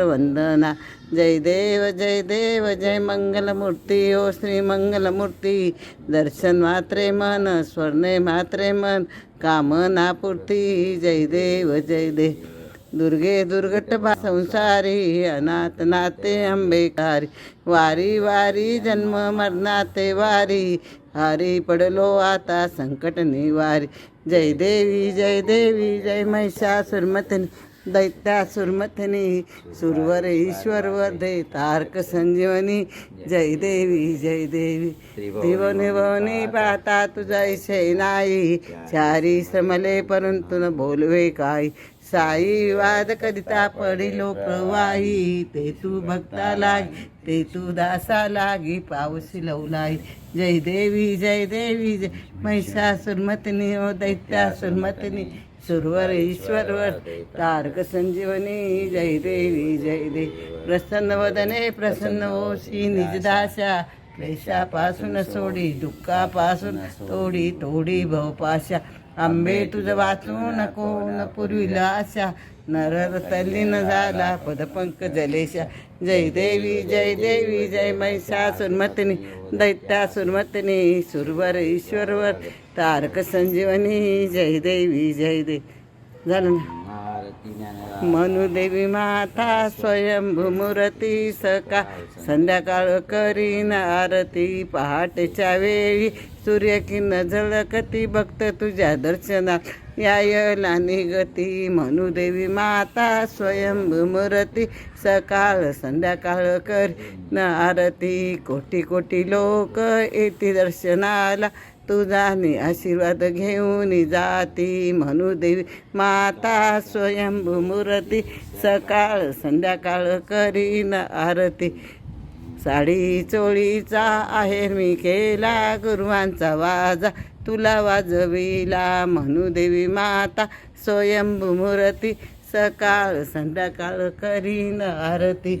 वंदना। जय देव जय देव जय मंगलमूर्ती ओ श्री मंगलमूर्ती। दर्शन मात्रे मन स्वर्णे मात्रे मन कामना पूर्ती। जय देव जय देव दुर्गे दुर्गट भा संसारी अनाथ नाते अंबेकारी। वारी वारी जन्म मरणाते वारी। हारी पडलो आता संकट निवारी। जय देवी जय देवी जय महिषासुरमतनी। दैत्यासुरमथनी सुरवर ईश्वर वर्धे तारक संजीवनी जय देवी जय देवी त्रिभुवनी भवनी पाहता तुझा इशय नाही. चारी समले परंतु न बोलवे काय साई वाद करिता पडिलो प्रवाही. ते तू भक्ता लागी ते तू दासा लागी पावसी लवलाई जय देवी जय. देवी जय महिषासुरमतनी ओ दैत्यासुरमतनी सुरवर ईश्वरवर तारक संजीवनी जय देवी जय देवी प्रसन्न वदने प्रसन्न ओशी निजदाशा क्लेशापासून सोडी दुःखापासून तोडी तोडी भवपाशा. आंबे तुझं वाचू नको न पूर्वीला आशा नरर तल्लीन झाला पदपंक जलेशा जय देवी जय देवी जय महिषासुरमतनी दैत्यासुरमतनी सुरवर ईश्वरवर तारक संजीवनी जय देवी जय देव झालं ना मनुदेवी माता स्वयंभू मूर्ती सका संध्याकाळ करीन आरती पहाटेच्या वेळी सूर्यकिन झळकती भक्त तुझ्या दर्शनात. यायला निगती मनुदेवी माता स्वयंभू मूर्ती. सकाळ संध्याकाळ करीन आरती. कोटी कोटी लोक येती दर्शनाला. तुझाने आशीर्वाद घेऊन जाती मनुदेवी माता स्वयंभू मूर्ती. सकाळ संध्याकाळ करीन आरती. साडी चोळीचा आहेर मी केला गुरुवांचा वाजा. तुला वाजविला मनुदेवी माता स्वयंभू मूर्ती. सकाळ संध्याकाळ करीन आरती.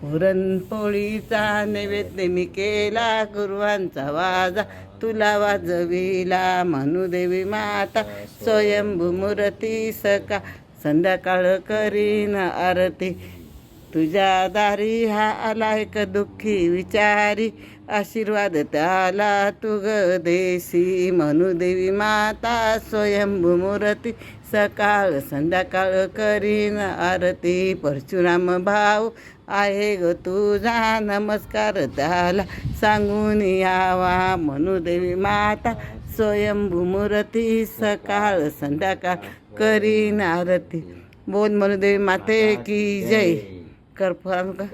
पुरणपोळीचा नैवेद्य मी केला गुरुवांचा वाजा. तुला वाजविला मनुदेवी माता स्वयंभू मूर्ती. सका संध्याकाळ करीन आरती. तुझ्या दारी हा आला एक दुःखी विचारी. आशीर्वाद त्याला तुग देसी मनुदेवी माता स्वयंभू मूर्ती. सकाळ संध्याकाळ करीन आरती. परशुराम भाऊ आहे ग तुझा नमस्कार. त्याला सांगून यावा. मनुदेवी माता स्वयंभू मूर्ती. सकाळ संध्याकाळ करीन आरती. बोल मनुदेवी माते की जय. कर का